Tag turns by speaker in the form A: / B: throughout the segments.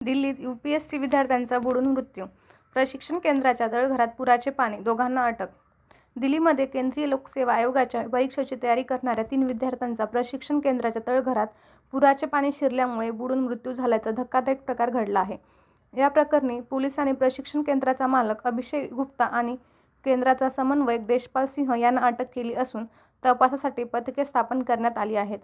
A: दिल्लीत U P S C विद्यार्थ्यांचा बुडून मृत्यू. प्रशिक्षण केंद्राच्या तळघरात पुराचे पाणी दोघांना अटक. दिल्लीमध्ये केंद्रीय लोकसेवा आयोगाच्या परीक्षेची तयारी करणाऱ्या तीन विद्यार्थ्यांचा प्रशिक्षण केंद्राच्या तळघरात पुराचे पाणी शिरल्यामुळे बुडून मृत्यू झाल्याचा धक्कादायक प्रकार घडला आहे. या प्रकरणी पोलिसांनी प्रशिक्षण केंद्राचा मालक अभिषेक गुप्ता आणि केंद्राचा समन्वयक देशपाल सिंह यांना अटक केली असून तपासासाठी पथके स्थापन करण्यात आली आहेत.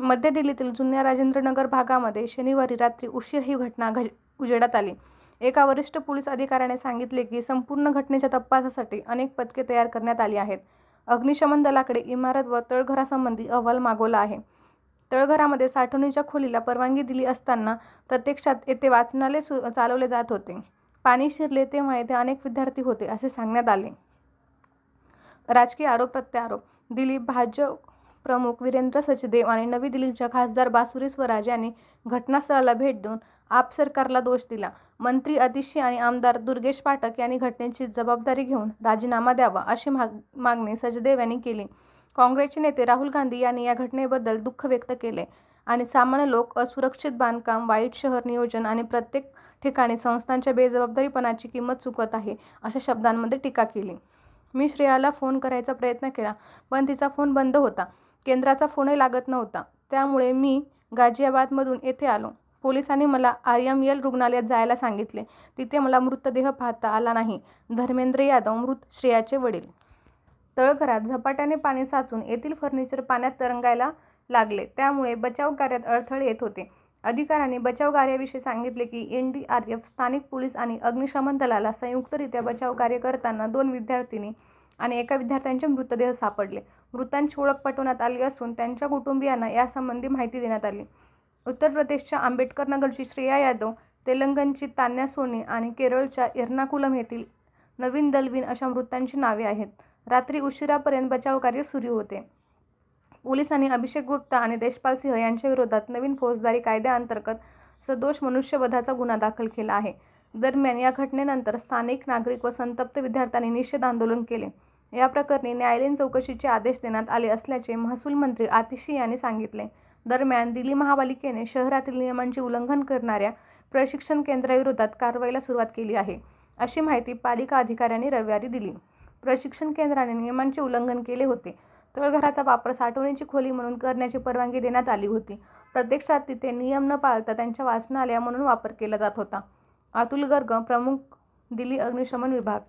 A: मध्य दिल्लीतील जुन्या राजेंद्रनगर भागामध्ये शनिवारी रात्री उशीर ही घटना घ उजेडात आली. एका वरिष्ठ पोलीस अधिकाऱ्याने सांगितले की संपूर्ण घटनेच्या तपासासाठी अनेक पथके तयार करण्यात आली आहेत. अग्निशमन दलाकडे इमारत व तळघरासंबंधी अहवाल मागवला आहे. तळघरामध्ये साठवणीच्या खोलीला परवानगी दिली असताना प्रत्यक्षात येथे वाचनालय सु चालवले जात होते. पाणी शिरले तेव्हा येथे अनेक विद्यार्थी होते असे सांगण्यात आले. राजकीय आरोप प्रत्यारोप. दिलीप भाजप प्रमुख वीरेंद्र सचदेव आणि नवी दिल्लीच्या खासदार बासुरी स्वराज यांनी घटनास्थळाला भेट देऊन आप सरकारला दोष दिला. मंत्री अतिशी आणि आमदार दुर्गेश पाठक यांनी घटनेची जबाबदारी घेऊन राजीनामा द्यावा अशी माग मागणी सचदेव यांनी केली. काँग्रेसचे नेते राहुल गांधी यांनी या घटनेबद्दल दुःख व्यक्त केले आणि सामान्य लोक असुरक्षित बांधकाम वाईट शहर नियोजन आणि प्रत्येक ठिकाणी संस्थांच्या बेजबाबदारीपणाची किंमत चुकत आहे अशा शब्दांमध्ये टीका केली. मी श्रेयाला फोन करायचा प्रयत्न केला पण तिचा फोन बंद होता. केंद्राचा फोनही लागत नव्हता. त्यामुळे मी गाझियाबादमधून येथे आलो. पोलिसांनी मला आर एम एल रुग्णालयात जायला सांगितले. तिथे मला मृतदेह पाहता आला नाही. धर्मेंद्र यादव मृत श्रेयाचे वडील. तळघरात झपाट्याने पाणी साचून येथील फर्निचर पाण्यात तरंगायला लागले. त्यामुळे बचाव कार्यात अडथळे येत होते. अधिकाऱ्यांनी बचाव कार्याविषयी सांगितले की एन डी आर एफ स्थानिक पोलीस आणि अग्निशमन दलाला संयुक्तरित्या बचाव कार्य करताना दोन विद्यार्थिनी आणि एका विद्यार्थ्यांचे मृतदेह सापडले. मृतांची ओळख पटवण्यात आली असून त्यांच्या कुटुंबियांना यासंबंधी माहिती देण्यात आली. उत्तर प्रदेशच्या आंबेडकर नगरची श्रेया यादव तेलंगणची तान्या सोनी आणि केरळच्या एर्नाकुलम येथील नवीन दलवीन अशा मृतांची नावे आहेत. रात्री उशिरापर्यंत बचावकार्य सुरू होते. पोलिसांनी अभिषेक गुप्ता आणि देशपाल सिंह यांच्या विरोधात नवीन फौजदारी कायद्याअंतर्गत सदोष मनुष्यवधाचा गुन्हा दाखल केला आहे. दरम्यान या घटनेनंतर स्थानिक नागरिक व संतप्त विद्यार्थ्यांनी निषेध आंदोलन केले. या प्रकरणी न्यायालयीन चौकशीचे आदेश देण्यात आले असल्याचे महसूल मंत्री आतिशी यांनी सांगितले. दरम्यान दिल्ली महापालिकेने शहरातील नियमांचे उल्लंघन करणाऱ्या प्रशिक्षण केंद्राविरोधात कारवाईला सुरुवात केली आहे अशी माहिती पालिका अधिकाऱ्यांनी रविवारी दिली. प्रशिक्षण केंद्राने नियमांचे उल्लंघन केले होते. तळघराचा वापर साठवणीची खोली म्हणून करण्याची परवानगी देण्यात आली होती. प्रत्यक्षात तिथे नियम न पाळता त्यांच्या वाचनालया म्हणून वापर केला जात होता. अतुल गर्ग प्रमुख दिल्ली अग्निशमन विभाग